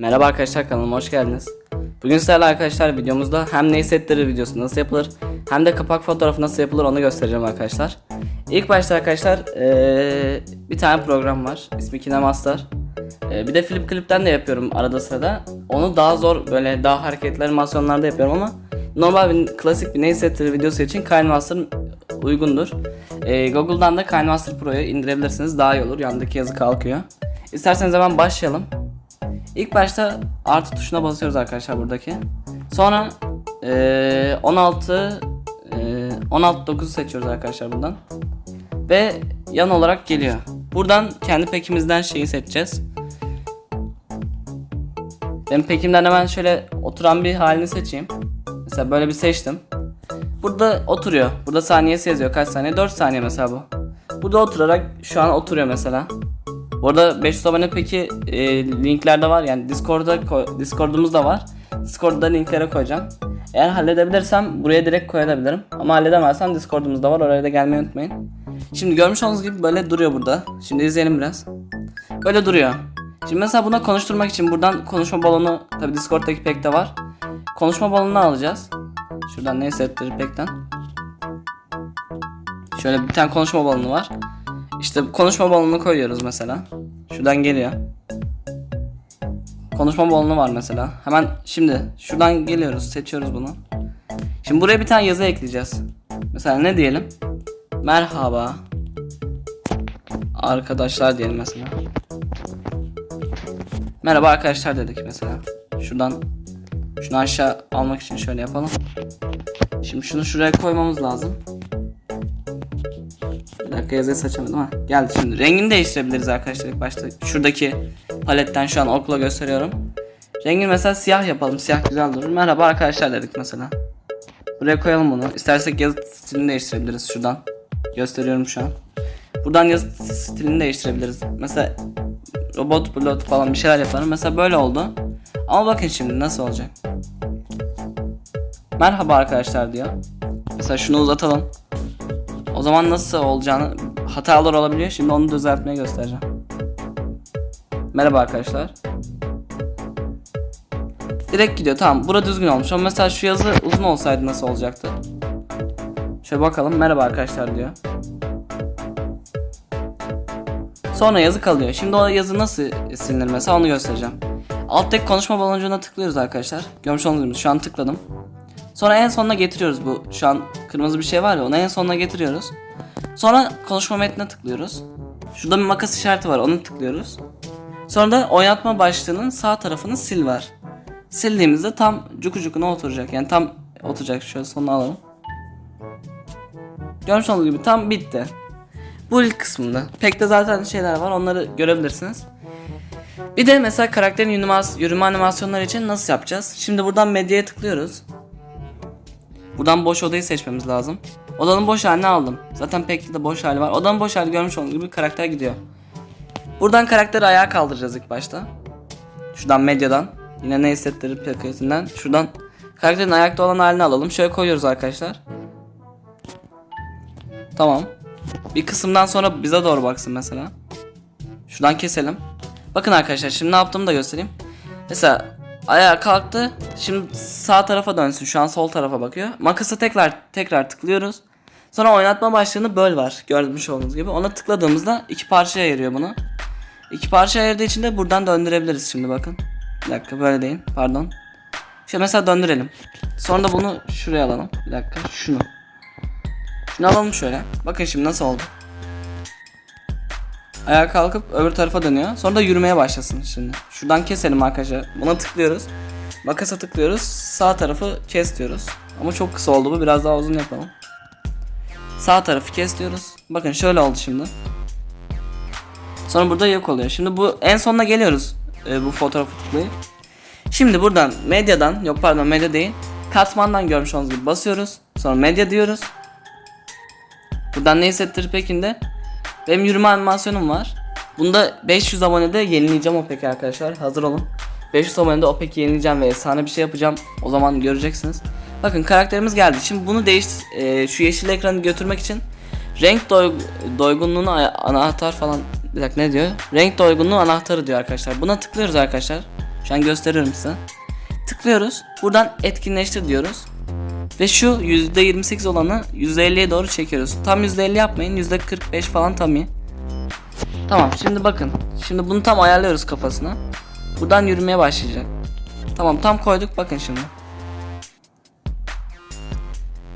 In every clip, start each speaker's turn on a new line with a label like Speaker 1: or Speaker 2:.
Speaker 1: Merhaba arkadaşlar kanalıma hoş geldiniz. Bugün sizlerle arkadaşlar videomuzda hem ney setleri videosu nasıl yapılır hem de kapak fotoğrafı nasıl yapılır onu göstereceğim arkadaşlar. İlk başta arkadaşlar eee, bir tane program var ismi KineMaster. Eee, bir de Flip Clip'ten de yapıyorum arada sırada. Onu daha zor böyle daha hareketli animasyonlarda yapıyorum ama normal bir klasik bir ney setleri videosu için KineMaster uygundur. Eee, Google'dan da KineMaster Pro'yu indirebilirsiniz daha iyi olur yandaki yazı kalkıyor. İsterseniz hemen başlayalım. İlk başta artı tuşuna basıyoruz arkadaşlar buradaki. Sonra eee 16 eee 16 9'u seçiyoruz arkadaşlar buradan. Ve yan olarak geliyor. Buradan kendi pekimizden şeyi seçeceğiz. Ben pekimden hemen şöyle oturan bir halini seçeyim. Mesela böyle bir seçtim. Burada oturuyor. Burada saniyesi yazıyor. Kaç saniye? 4 saniye mesela bu. Burada oturarak şu an oturuyor mesela. Bu arada 500 abone peki e, linklerde var yani Discord'da Discord'umuz da var. Discord'da linklere koyacağım. Eğer halledebilirsem buraya direkt koyabilirim. Ama halledemezsem Discord'umuz da var. Oraya da gelmeyi unutmayın. Şimdi görmüş olduğunuz gibi böyle duruyor burada. Şimdi izleyelim biraz. Böyle duruyor. Şimdi mesela buna konuşturmak için buradan konuşma balonu tabi Discord'daki pekte var. Konuşma balonunu alacağız. Şuradan neyse ettirir pekten. Şöyle bir tane konuşma balonu var. İşte konuşma balonunu koyuyoruz mesela. Şuradan geliyor. Konuşma balonu var mesela. Hemen şimdi şuradan geliyoruz, seçiyoruz bunu. Şimdi buraya bir tane yazı ekleyeceğiz. Mesela ne diyelim? Merhaba. Arkadaşlar diyelim mesela. Merhaba arkadaşlar dedik mesela. Şuradan şunu aşağı almak için şöyle yapalım. Şimdi şunu şuraya koymamız lazım. Dakika yazıyı seçemedim ha. Geldi şimdi. Rengini değiştirebiliriz arkadaşlar ilk başta. Şuradaki paletten şu an okla gösteriyorum. Rengini mesela siyah yapalım. Siyah güzel durur. Merhaba arkadaşlar dedik mesela. Buraya koyalım bunu. İstersek yazı stilini değiştirebiliriz şuradan. Gösteriyorum şu an. Buradan yazı stilini değiştirebiliriz. Mesela robot pilot falan bir şeyler yaparım. Mesela böyle oldu. Ama bakın şimdi nasıl olacak. Merhaba arkadaşlar diyor. Mesela şunu uzatalım. O zaman nasıl olacağını hatalar olabiliyor. Şimdi onu düzeltmeye göstereceğim. Merhaba arkadaşlar. Direkt gidiyor. Tamam. Bura düzgün olmuş. Ama mesela şu yazı uzun olsaydı nasıl olacaktı? Şöyle bakalım. Merhaba arkadaşlar diyor. Sonra yazı kalıyor. Şimdi o yazı nasıl silinir mesela onu göstereceğim. Alttaki konuşma baloncuğuna tıklıyoruz arkadaşlar. Görmüş olduğunuz gibi şu an tıkladım. Sonra en sonuna getiriyoruz bu. Şu an kırmızı bir şey var ya onu en sonuna getiriyoruz. Sonra konuşma metnine tıklıyoruz. Şurada bir makas işareti var onu tıklıyoruz. Sonra da oynatma başlığının sağ tarafını sil var. Sildiğimizde tam cuku cukuna oturacak. Yani tam oturacak. Şöyle sonuna alalım. Görmüş olduğunuz gibi tam bitti. Bu ilk kısmında. Pek de zaten şeyler var onları görebilirsiniz. Bir de mesela karakterin yürüme animasyonları için nasıl yapacağız? Şimdi buradan medyaya tıklıyoruz. Buradan boş odayı seçmemiz lazım. Odanın boş halini aldım. Zaten pek de boş hali var. Odanın boş hali görmüş olduğunuz gibi karakter gidiyor. Buradan karakteri ayağa kaldıracağız ilk başta. Şuradan medyadan. Yine ne hissettirir paketinden. Şuradan karakterin ayakta olan halini alalım. Şöyle koyuyoruz arkadaşlar. Tamam. Bir kısımdan sonra bize doğru baksın mesela. Şuradan keselim. Bakın arkadaşlar şimdi ne yaptığımı da göstereyim. Mesela ayağa kalktı. Şimdi sağ tarafa dönsün. Şu an sol tarafa bakıyor. Makası tekrar tekrar tıklıyoruz. Sonra oynatma başlığını böl var. Görmüş olduğunuz gibi. Ona tıkladığımızda iki parçaya ayırıyor bunu. İki parça ayırdığı için de buradan döndürebiliriz şimdi bakın. Bir dakika böyle değil. Pardon. Şöyle mesela döndürelim. Sonra da bunu şuraya alalım. Bir dakika şunu. Şunu alalım şöyle. Bakın şimdi nasıl oldu. Ayağa kalkıp öbür tarafa dönüyor. Sonra da yürümeye başlasın şimdi. Şuradan keselim arkadaşlar. Buna tıklıyoruz. Makasa tıklıyoruz. Sağ tarafı kes diyoruz. Ama çok kısa oldu bu. Biraz daha uzun yapalım. Sağ tarafı kes diyoruz. Bakın şöyle oldu şimdi. Sonra burada yok oluyor. Şimdi bu en sonuna geliyoruz. e, bu fotoğrafı tıklayıp. Şimdi buradan medyadan yok pardon medya değil. Katmandan görmüş olduğunuz gibi basıyoruz. Sonra medya diyoruz. Buradan ne hissettirir pekinde? Benim yürüme animasyonum var. Bunda 500 abonede yenileyeceğim o peki arkadaşlar. Hazır olun. 500 abonede o peki yenileyeceğim ve efsane bir şey yapacağım. O zaman göreceksiniz. Bakın karakterimiz geldi. Şimdi bunu değiş e, şu yeşil ekranı götürmek için renk doy doygunluğunu anahtar falan bir dakika ne diyor? Renk doygunluğu anahtarı diyor arkadaşlar. Buna tıklıyoruz arkadaşlar. Şu an gösteriyorum size. Tıklıyoruz. Buradan etkinleştir diyoruz. Ve şu %28 olanı %50'ye doğru çekiyoruz. Tam %50 yapmayın. %45 falan tam iyi. Tamam şimdi bakın. Şimdi bunu tam ayarlıyoruz kafasına. Buradan yürümeye başlayacak. Tamam tam koyduk bakın şimdi.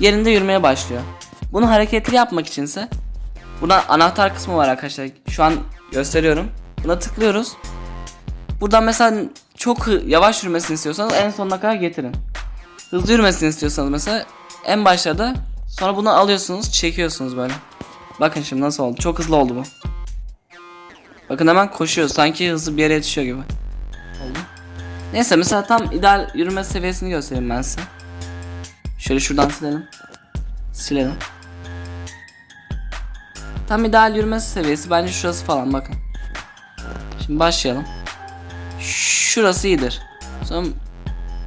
Speaker 1: Yerinde yürümeye başlıyor. Bunu hareketli yapmak içinse buradan anahtar kısmı var arkadaşlar. Şu an gösteriyorum. Buna tıklıyoruz. Buradan mesela çok yavaş yürümesini istiyorsanız en sonuna kadar getirin. Hızlı yürümesini istiyorsanız mesela en başlarda sonra bunu alıyorsunuz çekiyorsunuz böyle. Bakın şimdi nasıl oldu. Çok hızlı oldu bu. Bakın hemen koşuyor. Sanki hızlı bir yere yetişiyor gibi. Oldu. Neyse mesela tam ideal yürüme seviyesini göstereyim ben size. Şöyle şuradan silelim. Silelim. Tam ideal yürüme seviyesi bence şurası falan bakın. Şimdi başlayalım. Şurası iyidir. Sonra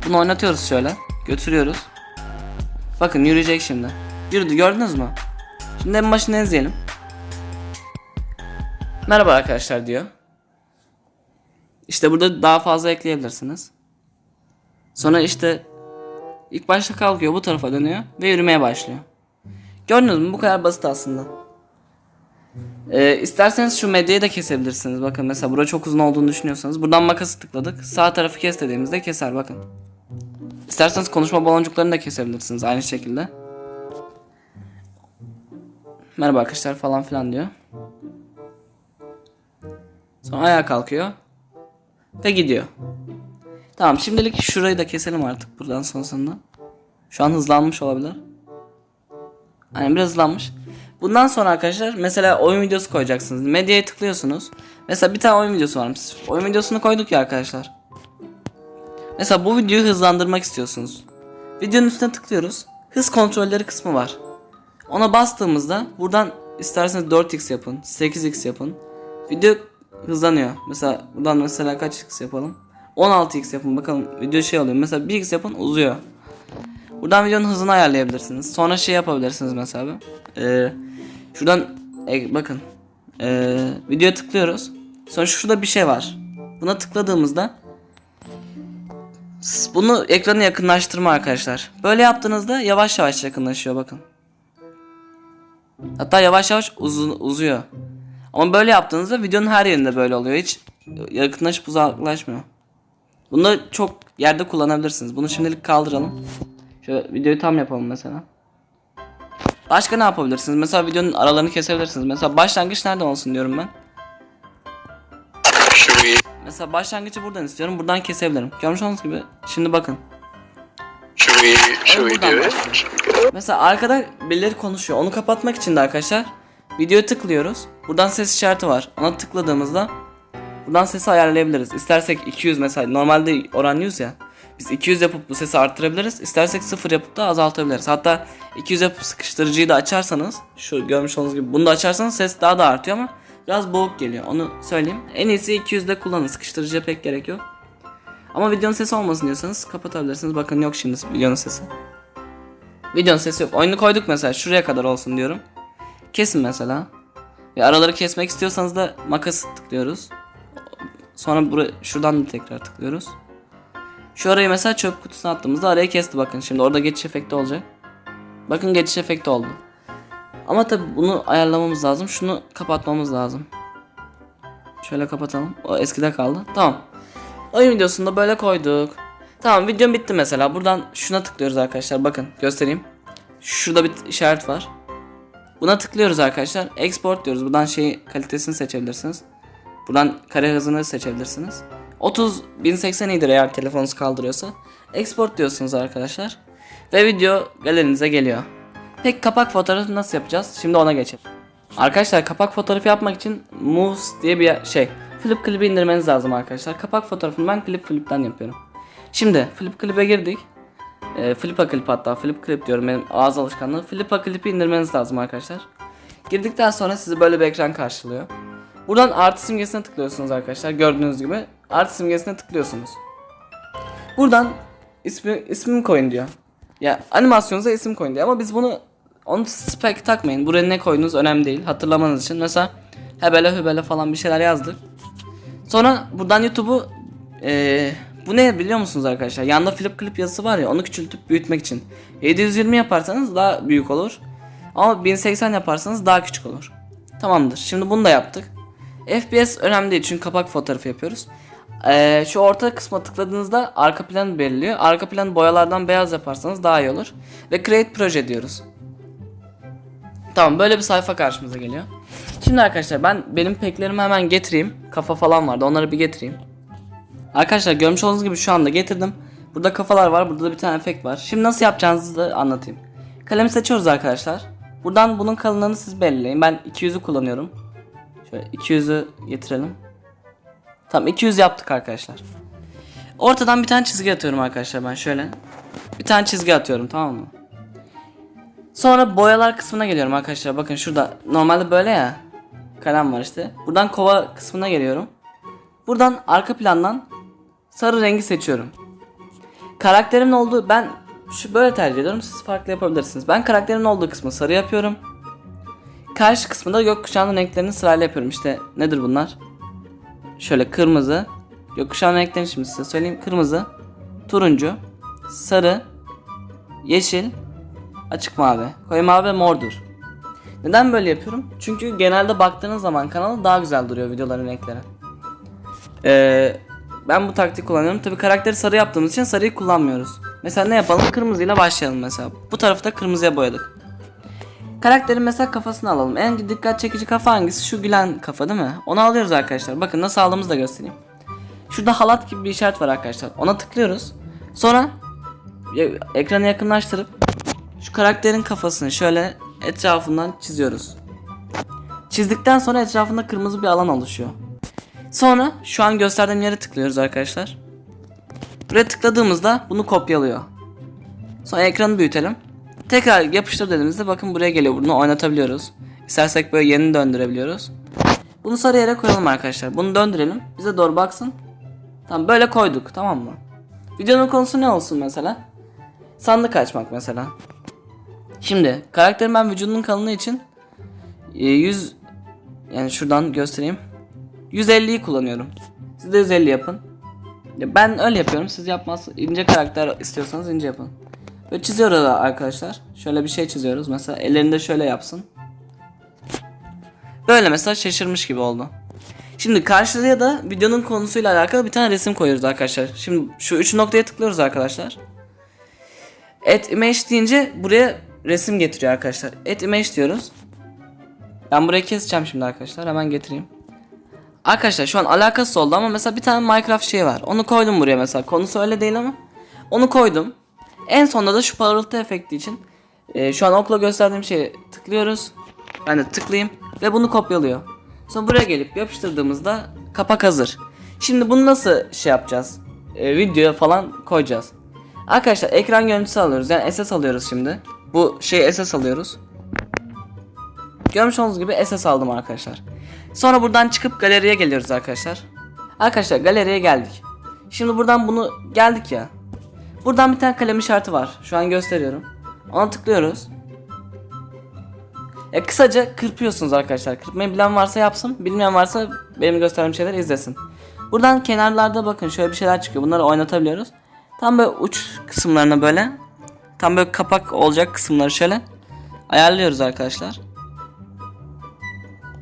Speaker 1: bunu oynatıyoruz şöyle. Götürüyoruz. Bakın yürüyecek şimdi. Yürüdü gördünüz mü? Şimdi en başını izleyelim. Merhaba arkadaşlar diyor. İşte burada daha fazla ekleyebilirsiniz. Sonra işte ilk başta kalkıyor bu tarafa dönüyor ve yürümeye başlıyor. Gördünüz mü bu kadar basit aslında. Ee, isterseniz şu medyayı da kesebilirsiniz. Bakın mesela bura çok uzun olduğunu düşünüyorsanız buradan makası tıkladık. Sağ tarafı kes dediğimizde keser bakın. İsterseniz konuşma baloncuklarını da kesebilirsiniz aynı şekilde. Merhaba arkadaşlar falan filan diyor. Sonra ayağa kalkıyor. Ve gidiyor. Tamam şimdilik şurayı da keselim artık buradan sonrasında. Şu an hızlanmış olabilir. Aynen biraz hızlanmış. Bundan sonra arkadaşlar mesela oyun videosu koyacaksınız. Medyaya tıklıyorsunuz. Mesela bir tane oyun videosu varmış. Oyun videosunu koyduk ya arkadaşlar. Mesela bu videoyu hızlandırmak istiyorsunuz. Videonun üstüne tıklıyoruz. Hız kontrolleri kısmı var. Ona bastığımızda buradan isterseniz 4x yapın, 8x yapın. Video hızlanıyor. Mesela buradan mesela kaç x yapalım? 16x yapın bakalım video şey oluyor. Mesela 1x yapın uzuyor. Buradan videonun hızını ayarlayabilirsiniz. Sonra şey yapabilirsiniz mesela. Ee, şuradan e, bakın. Ee, videoya tıklıyoruz. Sonra şurada bir şey var. Buna tıkladığımızda bunu ekranı yakınlaştırma arkadaşlar. Böyle yaptığınızda yavaş yavaş yakınlaşıyor bakın. Hatta yavaş yavaş uzun, uzuyor. Ama böyle yaptığınızda videonun her yerinde böyle oluyor. Hiç yakınlaşıp uzaklaşmıyor. Bunu da çok yerde kullanabilirsiniz. Bunu şimdilik kaldıralım. Şöyle videoyu tam yapalım mesela. Başka ne yapabilirsiniz? Mesela videonun aralarını kesebilirsiniz. Mesela başlangıç nereden olsun diyorum ben.
Speaker 2: Şu iyi,
Speaker 1: Mesela başlangıcı buradan istiyorum. Buradan kesebilirim. Görmüş olduğunuz gibi. Şimdi bakın.
Speaker 2: şu iyi, şu
Speaker 1: başlayalım. Mesela arkada birileri konuşuyor. Onu kapatmak için de arkadaşlar videoya tıklıyoruz. Buradan ses işareti var. Ona tıkladığımızda buradan sesi ayarlayabiliriz. İstersek 200 mesela normalde oran 100 ya. Biz 200 yapıp bu sesi arttırabiliriz. İstersek 0 yapıp da azaltabiliriz. Hatta 200 yapıp sıkıştırıcıyı da açarsanız şu görmüş olduğunuz gibi bunu da açarsanız ses daha da artıyor ama biraz boğuk geliyor. Onu söyleyeyim. En iyisi 200'de kullanın. Sıkıştırıcıya pek gerek yok. Ama videonun sesi olmasın diyorsanız kapatabilirsiniz. Bakın yok şimdi videonun sesi. Videonun sesi yok. Oyunu koyduk mesela şuraya kadar olsun diyorum. Kesin mesela. Ve araları kesmek istiyorsanız da makas tıklıyoruz. Sonra buraya şuradan da tekrar tıklıyoruz. Şu arayı mesela çöp kutusuna attığımızda arayı kesti bakın. Şimdi orada geçiş efekti olacak. Bakın geçiş efekti oldu. Ama tabi bunu ayarlamamız lazım. Şunu kapatmamız lazım. Şöyle kapatalım. O eskide kaldı. Tamam. Oyun videosunda böyle koyduk. Tamam videom bitti mesela. Buradan şuna tıklıyoruz arkadaşlar. Bakın göstereyim. Şurada bir işaret var. Buna tıklıyoruz arkadaşlar. Export diyoruz. Buradan şey kalitesini seçebilirsiniz. Buradan kare hızını seçebilirsiniz. 30 1080 iyidir eğer telefonunuz kaldırıyorsa. Export diyorsunuz arkadaşlar. Ve video galerinize geliyor. Peki kapak fotoğrafı nasıl yapacağız? Şimdi ona geçelim. Arkadaşlar kapak fotoğrafı yapmak için Moves diye bir şey. Flip Clip'i indirmeniz lazım arkadaşlar. Kapak fotoğrafını ben Clip Flip'ten yapıyorum. Şimdi Flip Clip'e girdik. E, Flipa Clip hatta Flip Clip diyorum benim ağız alışkanlığı. Flipa Clip'i indirmeniz lazım arkadaşlar. Girdikten sonra sizi böyle bir ekran karşılıyor. Buradan artı simgesine tıklıyorsunuz arkadaşlar. Gördüğünüz gibi artı simgesine tıklıyorsunuz. Buradan ismi ismimi koyun diyor. Ya animasyonunuza isim koyun diyor ama biz bunu onu spek takmayın. Buraya ne koyduğunuz önemli değil. Hatırlamanız için. Mesela hebele hübele falan bir şeyler yazdık. Sonra buradan YouTube'u eee Bu ne biliyor musunuz arkadaşlar? Yanda flip clip yazısı var ya onu küçültüp büyütmek için. 720 yaparsanız daha büyük olur. Ama 1080 yaparsanız daha küçük olur. Tamamdır. Şimdi bunu da yaptık. FPS önemli değil çünkü kapak fotoğrafı yapıyoruz. Ee, şu orta kısma tıkladığınızda arka plan belirliyor. Arka plan boyalardan beyaz yaparsanız daha iyi olur. Ve create proje diyoruz. Tamam böyle bir sayfa karşımıza geliyor. Şimdi arkadaşlar ben benim peklerimi hemen getireyim. Kafa falan vardı onları bir getireyim. Arkadaşlar görmüş olduğunuz gibi şu anda getirdim. Burada kafalar var burada da bir tane efekt var. Şimdi nasıl yapacağınızı da anlatayım. Kalemi seçiyoruz arkadaşlar. Buradan bunun kalınlığını siz belirleyin. Ben 200'ü kullanıyorum. Şöyle 200'ü getirelim. Tamam 200 yaptık arkadaşlar. Ortadan bir tane çizgi atıyorum arkadaşlar ben şöyle. Bir tane çizgi atıyorum tamam mı? Sonra boyalar kısmına geliyorum arkadaşlar. Bakın şurada normalde böyle ya. Kalem var işte. Buradan kova kısmına geliyorum. Buradan arka plandan sarı rengi seçiyorum. Karakterimin olduğu ben şu böyle tercih ediyorum. Siz farklı yapabilirsiniz. Ben karakterimin olduğu kısmı sarı yapıyorum. Karşı kısmında gökkuşağının renklerini sırayla yapıyorum. İşte nedir bunlar? Şöyle kırmızı. Gökkuşağının renklerini şimdi size söyleyeyim. Kırmızı, turuncu, sarı, yeşil, açık mavi, koyu mavi ve mordur. Neden böyle yapıyorum? Çünkü genelde baktığınız zaman kanalı daha güzel duruyor videoların renkleri. Ee, ben bu taktik kullanıyorum. Tabi karakteri sarı yaptığımız için sarıyı kullanmıyoruz. Mesela ne yapalım? Kırmızıyla başlayalım mesela. Bu tarafı da kırmızıya boyadık. Karakterin mesela kafasını alalım. En dikkat çekici kafa hangisi? Şu gülen kafa değil mi? Onu alıyoruz arkadaşlar. Bakın nasıl aldığımızı da göstereyim. Şurada halat gibi bir işaret var arkadaşlar. Ona tıklıyoruz. Sonra ekranı yakınlaştırıp şu karakterin kafasını şöyle etrafından çiziyoruz. Çizdikten sonra etrafında kırmızı bir alan oluşuyor. Sonra şu an gösterdiğim yere tıklıyoruz arkadaşlar. Buraya tıkladığımızda bunu kopyalıyor. Sonra ekranı büyütelim. Tekrar yapıştır dediğimizde bakın buraya geliyor. Bunu oynatabiliyoruz. İstersek böyle yeni döndürebiliyoruz. Bunu sarı yere koyalım arkadaşlar. Bunu döndürelim. Bize doğru baksın. Tamam böyle koyduk tamam mı? Videonun konusu ne olsun mesela? Sandık açmak mesela. Şimdi karakterim ben vücudunun kalınlığı için e, 100 yani şuradan göstereyim. 150'yi kullanıyorum. Siz de 150 yapın. Ya ben öyle yapıyorum. Siz yapmaz. ince karakter istiyorsanız ince yapın. Böyle çiziyoruz arkadaşlar. Şöyle bir şey çiziyoruz. Mesela ellerinde şöyle yapsın. Böyle mesela şaşırmış gibi oldu. Şimdi karşıya da videonun konusuyla alakalı bir tane resim koyuyoruz arkadaşlar. Şimdi şu üç noktaya tıklıyoruz arkadaşlar. Add image deyince buraya resim getiriyor arkadaşlar. Add image diyoruz. Ben burayı keseceğim şimdi arkadaşlar. Hemen getireyim. Arkadaşlar şu an alakasız oldu ama mesela bir tane Minecraft şey var. Onu koydum buraya mesela. Konusu öyle değil ama. Onu koydum. En sonunda da şu parıltı efekti için e, şu an okla gösterdiğim şeye tıklıyoruz. Ben de tıklayayım ve bunu kopyalıyor. Sonra buraya gelip yapıştırdığımızda kapak hazır. Şimdi bunu nasıl şey yapacağız? E, videoya falan koyacağız. Arkadaşlar ekran görüntüsü alıyoruz. Yani SS alıyoruz şimdi. Bu şey SS alıyoruz. Görmüş olduğunuz gibi SS aldım arkadaşlar. Sonra buradan çıkıp galeriye geliyoruz arkadaşlar. Arkadaşlar galeriye geldik. Şimdi buradan bunu geldik ya. Buradan bir tane kalem işareti var. Şu an gösteriyorum. Ona tıklıyoruz. E, kısaca kırpıyorsunuz arkadaşlar. Kırpmayı bilen varsa yapsın. Bilmeyen varsa benim gösterdiğim şeyler izlesin. Buradan kenarlarda bakın şöyle bir şeyler çıkıyor. Bunları oynatabiliyoruz. Tam böyle uç kısımlarına böyle. Tam böyle kapak olacak kısımları şöyle. Ayarlıyoruz arkadaşlar.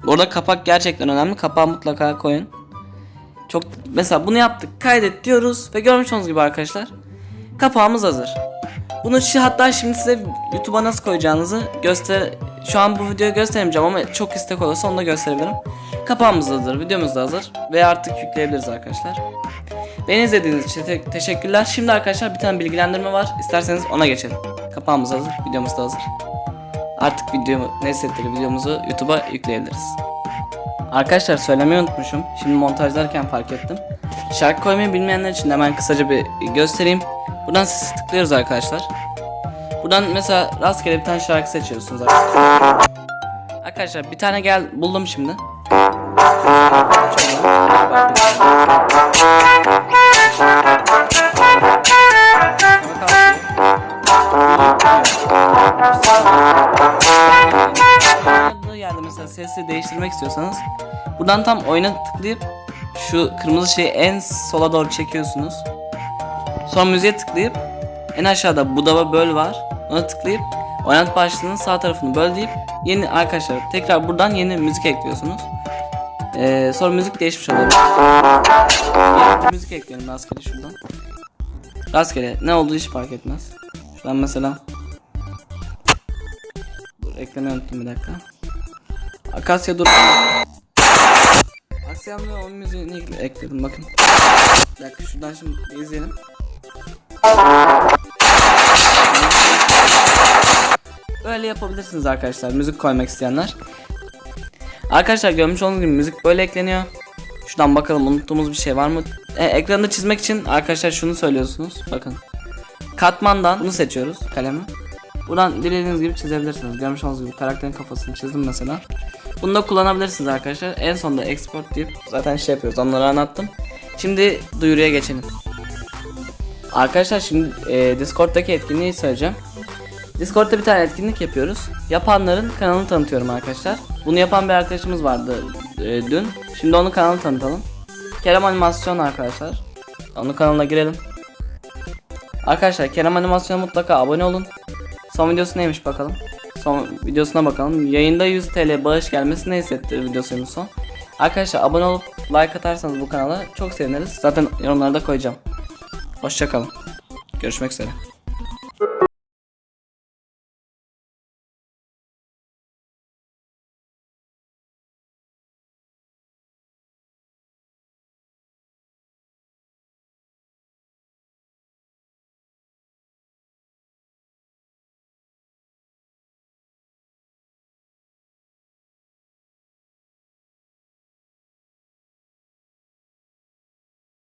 Speaker 1: Orada kapak gerçekten önemli. Kapağı mutlaka koyun. Çok mesela bunu yaptık. Kaydet diyoruz ve görmüş olduğunuz gibi arkadaşlar. Kapağımız hazır. Bunu hatta şimdi size YouTube'a nasıl koyacağınızı göster şu an bu videoyu gösteremeyeceğim ama çok istek olursa onu da gösterebilirim. Kapağımız hazır, videomuz da hazır ve artık yükleyebiliriz arkadaşlar. Beni izlediğiniz için te- teşekkürler. Şimdi arkadaşlar bir tane bilgilendirme var. İsterseniz ona geçelim. Kapağımız hazır, videomuz da hazır. Artık video Nesetleri videomuzu YouTube'a yükleyebiliriz. Arkadaşlar söylemeyi unutmuşum. Şimdi montajlarken fark ettim. Şarkı koymayı bilmeyenler için hemen kısaca bir göstereyim. Buradan sesi tıklıyoruz arkadaşlar. Buradan mesela rastgele bir tane şarkı seçiyorsunuz arkadaşlar. Arkadaşlar bir tane gel buldum şimdi. Yerde mesela sesi değiştirmek istiyorsanız buradan tam oyuna tıklayıp şu kırmızı şeyi en sola doğru çekiyorsunuz. Sonra müziğe tıklayıp en aşağıda budava böl var. Ona tıklayıp oynat başlığının sağ tarafını böl deyip yeni arkadaşlar tekrar buradan yeni müzik ekliyorsunuz. Ee, sonra müzik değişmiş oluyor. Müzik ekleyelim rastgele şuradan. Rastgele ne olduğu hiç fark etmez. Şuradan mesela Dur eklemeyi unuttum bir dakika. Akasya dur. Aksiyonda onun müziğini ekle- ekledim bakın. Bir dakika şuradan şimdi izleyelim. Böyle yapabilirsiniz arkadaşlar müzik koymak isteyenler. Arkadaşlar görmüş olduğunuz gibi müzik böyle ekleniyor. Şuradan bakalım unuttuğumuz bir şey var mı? E, ekranda çizmek için arkadaşlar şunu söylüyorsunuz. Bakın. Katmandan bunu seçiyoruz kalemi. Buradan dilediğiniz gibi çizebilirsiniz. Görmüş olduğunuz gibi karakterin kafasını çizdim mesela. Bunu da kullanabilirsiniz arkadaşlar. En sonunda export deyip zaten şey yapıyoruz. Onları anlattım. Şimdi duyuruya geçelim. Arkadaşlar şimdi e, Discord'daki etkinliği söyleyeceğim. Discord'da bir tane etkinlik yapıyoruz. Yapanların kanalını tanıtıyorum arkadaşlar. Bunu yapan bir arkadaşımız vardı e, dün. Şimdi onun kanalını tanıtalım. Kerem Animasyon arkadaşlar. Onun kanalına girelim. Arkadaşlar Kerem Animasyon'a mutlaka abone olun. Son videosu neymiş bakalım. Son videosuna bakalım. Yayında 100 TL bağış gelmesi ne hissettirir videosuymuş son. Arkadaşlar abone olup like atarsanız bu kanala çok seviniriz. Zaten yorumlarda koyacağım. Hoşçakalın. Görüşmek üzere.